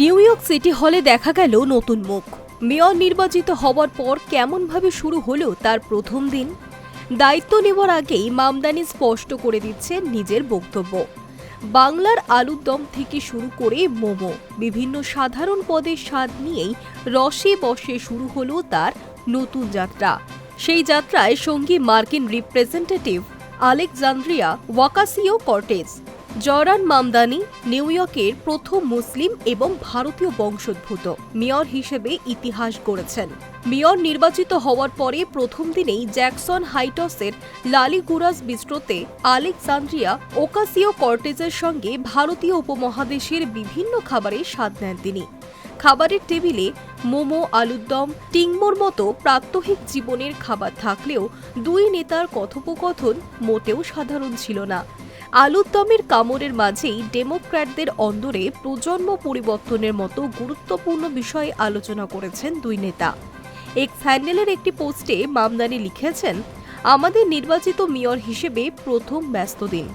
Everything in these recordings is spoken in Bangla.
নিউ ইয়র্ক সিটি হলে দেখা গেল নতুন মুখ। মেয়র নির্বাচিত হওয়ার পর কেমনভাবে শুরু হলো তার প্রথম দিন? দায়িত্ব নেওয়ার আগেই মামদানি স্পষ্ট করে দিচ্ছেন নিজের বক্তব্য। বাংলার আলুর দম থেকে শুরু করে মোমো, বিভিন্ন সাধারণ পদের স্বাদ নিয়েই রসে বসে শুরু হলো তার নতুন যাত্রা। সেই যাত্রায় সঙ্গী মার্কিন representative Alexandria Ocasio Cortez Zohran Mamdani, New ইয়র্কের প্রথম মুসলিম এবং ভারতীয় বংশোদ্ভূত। মেয়র হিসেবে ইতিহাস গড়েছেন। মেয়র নির্বাচিত হওয়ার পরে প্রথম দিনেই জ্যাকসন হাইটসের লালিগুরাস বিস্ট্রোতে আলেকজান্দ্রিয়া ওকাসিও কর্টেজের সঙ্গে ভারতীয় উপমহাদেশের বিভিন্ন খাবারে স্বাদ নেন তিনি। খাবারের টেবিলে মোমো, আলুরদম, টিংমোর মতো প্রাত্যহিক জীবনের খাবার থাকলেও দুই নেতার কথোপকথন মোটেও সাধারণ ছিল না। আলুর দমের কামড়ের মাঝেই ডেমোক্র্যাটদের অন্দরে প্রজন্ম পরিবর্তনের মতো গুরুত্বপূর্ণ বিষয়ে আলোচনা করেছেন দুই নেতা। এক হ্যান্ডেলের একটি পোস্টে মামদানি লিখেছেন, আমাদের নির্বাচিত মেয়র হিসেবে প্রথম ব্যস্ত দিন।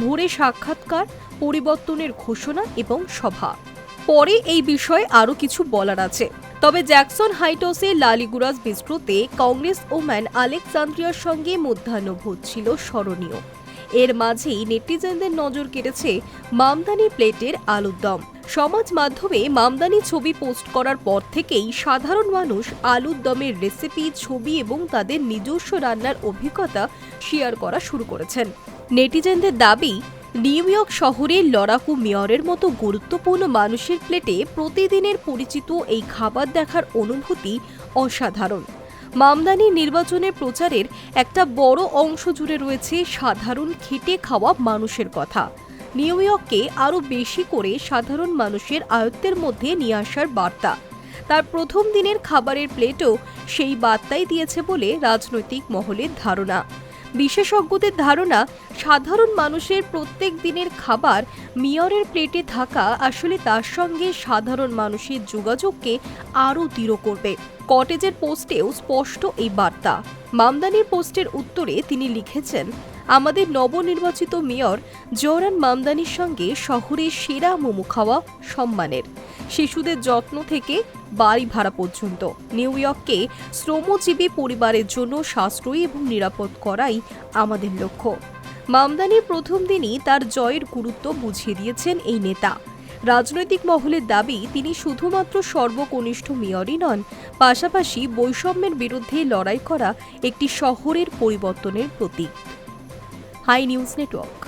ভোরে সাক্ষাৎকার, পরিবর্তনের ঘোষণা এবং সভা। পরে এই বিষয়ে আরও কিছু বলার আছে। তবে জ্যাকসন হাইটসে লালিগুরাস বিস্ট্রোতে কংগ্রেস ওম্যান আলেকজান্দ্রিয়ার সঙ্গে মধ্যাহ্নভোজ ছিল স্মরণীয়। এর মাঝেই নেটিজেনদের নজর কেটেছে মামদানি প্লেটের আলুর দম। সমাজ মাধ্যমে মামদানি ছবি পোস্ট করার পর থেকেই সাধারণ মানুষ আলুর দমের রেসিপি ছবি এবং তাদের নিজস্ব রান্নার অভিজ্ঞতা শেয়ার করা শুরু করেছেন। নেটিজেনদের দাবি, নিউ ইয়র্ক শহরের লড়াকু মেয়রের মতো গুরুত্বপূর্ণ মানুষের প্লেটে প্রতিদিনের পরিচিত এই খাবার দেখার অনুভূতি অসাধারণ। মামদানি নির্বাচনের প্রচারের একটা বড় অংশ জুড়ে রয়েছে সাধারণ খেটে খাওয়া মানুষের কথা। নিউ ইয়র্ককে আরও বেশি করে সাধারণ মানুষের আয়ত্তের মধ্যে নিয়ে আসার বার্তা। তার প্রথম দিনের খাবারের প্লেটও সেই বার্তাই দিয়েছে বলে রাজনৈতিক মহলের ধারণা। বিশেষজ্ঞদের ধারণা সাধারণ মানুষের প্রত্যেক দিনের খাবার মেয়রের প্লেটে থাকা আসলে তার সঙ্গে সাধারণ মানুষের যোগাযোগকে আরও দৃঢ় করবে। কটেজের পোস্টেও স্পষ্ট এই বার্তা। মামদানির পোস্টের উত্তরে তিনি লিখেছেন, আমাদের নবনির্বাচিত মেয়র জোরান মামদানির সঙ্গে শহরের সেরা মোমো খাওয়া সম্মানের। শিশুদের যত্ন থেকে বাড়ি ভাড়া পর্যন্ত। নিউ ইয়র্ককে শ্রমজীবী পরিবারের জন্য সাশ্রয়ী এবং নিরাপদ করাই আমাদের লক্ষ্য। মামদানির প্রথম দিনই তার জয়ের গুরুত্ব বুঝিয়ে দিয়েছেন এই নেতা। রাজনৈতিক মহলের দাবি, তিনি শুধুমাত্র সর্বকনিষ্ঠ মেয়রই নন, পাশাপাশি বৈষম্যের বিরুদ্ধে লড়াই করা একটি শহরের পরিবর্তনের প্রতীক। High news network.